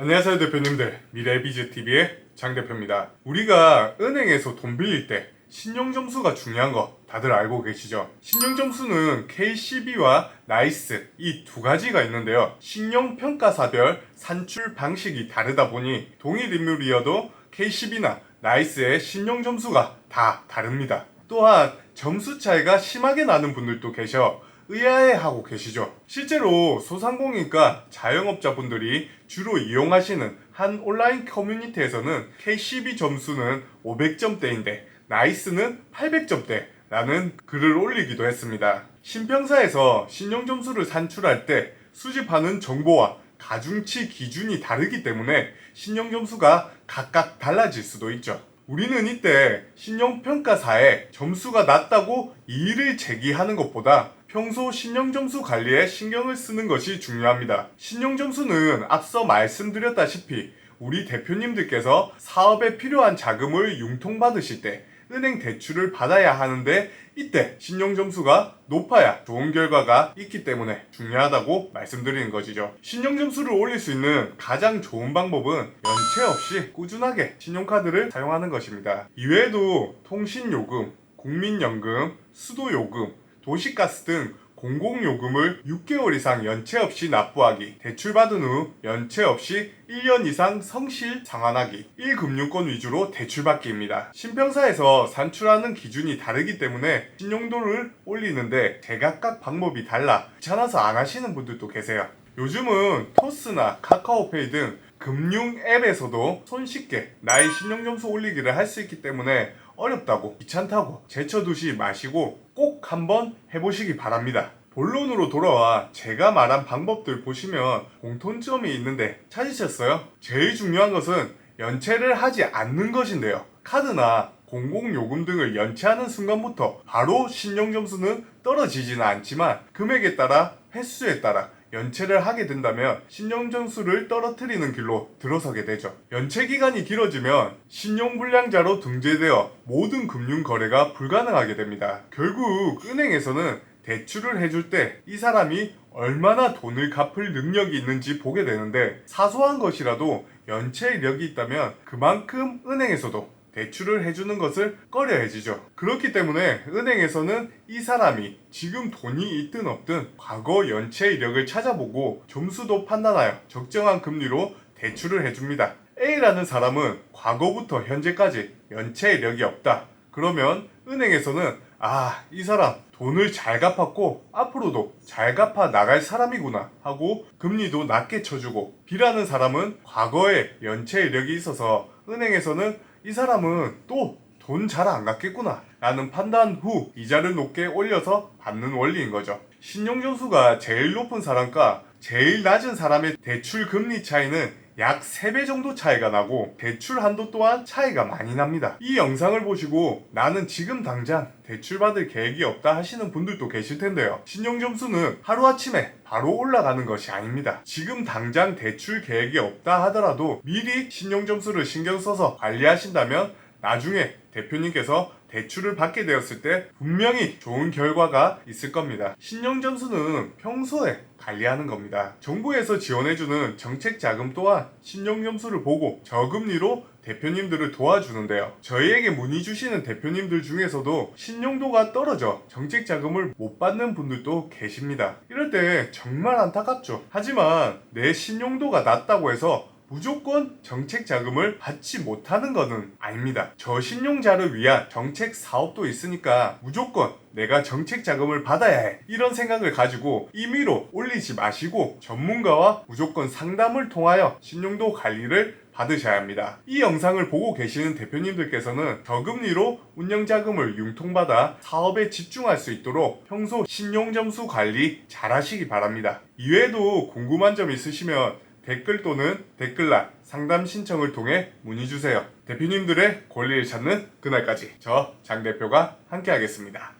안녕하세요 대표님들. 미래비즈TV의 장 대표입니다. 우리가 은행에서 돈 빌릴 때 신용점수가 중요한 거 다들 알고 계시죠? 신용점수는 KCB와 나이스 이 두 가지가 있는데요. 신용평가사별 산출 방식이 다르다 보니 동일 인물이어도 KCB나 나이스의 신용점수가 다 다릅니다. 또한 점수 차이가 심하게 나는 분들도 계셔 의아해하고 계시죠. 실제로 소상공인과 자영업자분들이 주로 이용하시는 한 온라인 커뮤니티에서는 KCB 점수는 500점대인데 나이스는 800점대 라는 글을 올리기도 했습니다. 신평사에서 신용점수를 산출할 때 수집하는 정보와 가중치 기준이 다르기 때문에 신용점수가 각각 달라질 수도 있죠. 우리는 이때 신용평가사에 점수가 낮다고 이의를 제기하는 것보다 평소 신용점수 관리에 신경을 쓰는 것이 중요합니다. 신용점수는 앞서 말씀드렸다시피 우리 대표님들께서 사업에 필요한 자금을 융통받으실 때 은행 대출을 받아야 하는데 이때 신용점수가 높아야 좋은 결과가 있기 때문에 중요하다고 말씀드리는 것이죠. 신용점수를 올릴 수 있는 가장 좋은 방법은 연체 없이 꾸준하게 신용카드를 사용하는 것입니다. 이외에도 통신요금, 국민연금, 수도요금, 도시가스 등 공공요금을 6개월 이상 연체 없이 납부하기, 대출받은 후 연체 없이 1년 이상 성실 상환하기, 1금융권 위주로 대출받기입니다. 신평사에서 산출하는 기준이 다르기 때문에 신용도를 올리는데 제각각 방법이 달라 귀찮아서 안 하시는 분들도 계세요. 요즘은 토스나 카카오페이 등 금융 앱에서도 손쉽게 나의 신용점수 올리기를 할 수 있기 때문에 어렵다고 귀찮다고 제쳐두지 마시고 꼭 한번 해보시기 바랍니다. 본론으로 돌아와 제가 말한 방법들 보시면 공통점이 있는데 찾으셨어요? 제일 중요한 것은 연체를 하지 않는 것인데요. 카드나 공공요금 등을 연체하는 순간부터 바로 신용점수는 떨어지지는 않지만 금액에 따라 횟수에 따라 연체를 하게 된다면 신용점수를 떨어뜨리는 길로 들어서게 되죠. 연체 기간이 길어지면 신용불량자로 등재되어 모든 금융 거래가 불가능하게 됩니다. 결국 은행에서는 대출을 해줄 때 이 사람이 얼마나 돈을 갚을 능력이 있는지 보게 되는데 사소한 것이라도 연체 이력이 있다면 그만큼 은행에서도 대출을 해주는 것을 꺼려해지죠. 그렇기 때문에 은행에서는 이 사람이 지금 돈이 있든 없든 과거 연체 이력을 찾아보고 점수도 판단하여 적정한 금리로 대출을 해줍니다. A라는 사람은 과거부터 현재까지 연체 이력이 없다. 그러면 은행에서는 아, 이 사람 돈을 잘 갚았고 앞으로도 잘 갚아 나갈 사람이구나 하고 금리도 낮게 쳐주고 B라는 사람은 과거에 연체 이력이 있어서 은행에서는 이 사람은 또 돈 잘 안 갚겠구나 라는 판단 후 이자를 높게 올려서 받는 원리인 거죠. 신용점수가 제일 높은 사람과 제일 낮은 사람의 대출 금리 차이는 약 3배 정도 차이가 나고 대출 한도 또한 차이가 많이 납니다. 이 영상을 보시고 나는 지금 당장 대출 받을 계획이 없다 하시는 분들도 계실 텐데요. 신용점수는 하루아침에 바로 올라가는 것이 아닙니다. 지금 당장 대출 계획이 없다 하더라도 미리 신용점수를 신경 써서 관리하신다면 나중에 대표님께서 대출을 받게 되었을 때 분명히 좋은 결과가 있을 겁니다. 신용점수는 평소에 관리하는 겁니다. 정부에서 지원해주는 정책 자금 또한 신용점수를 보고 저금리로 대표님들을 도와주는데요. 저희에게 문의 주시는 대표님들 중에서도 신용도가 떨어져 정책 자금을 못 받는 분들도 계십니다. 이럴 때 정말 안타깝죠. 하지만 내 신용도가 낮다고 해서 무조건 정책 자금을 받지 못하는 것은 아닙니다. 저신용자를 위한 정책 사업도 있으니까 무조건 내가 정책 자금을 받아야 해. 이런 생각을 가지고 임의로 올리지 마시고 전문가와 무조건 상담을 통하여 신용도 관리를 받으셔야 합니다. 이 영상을 보고 계시는 대표님들께서는 저금리로 운영자금을 융통받아 사업에 집중할 수 있도록 평소 신용점수 관리 잘 하시기 바랍니다. 이외에도 궁금한 점 있으시면 댓글 또는 댓글란 상담 신청을 통해 문의 주세요. 대표님들의 권리를 찾는 그날까지 저 장 대표가 함께 하겠습니다.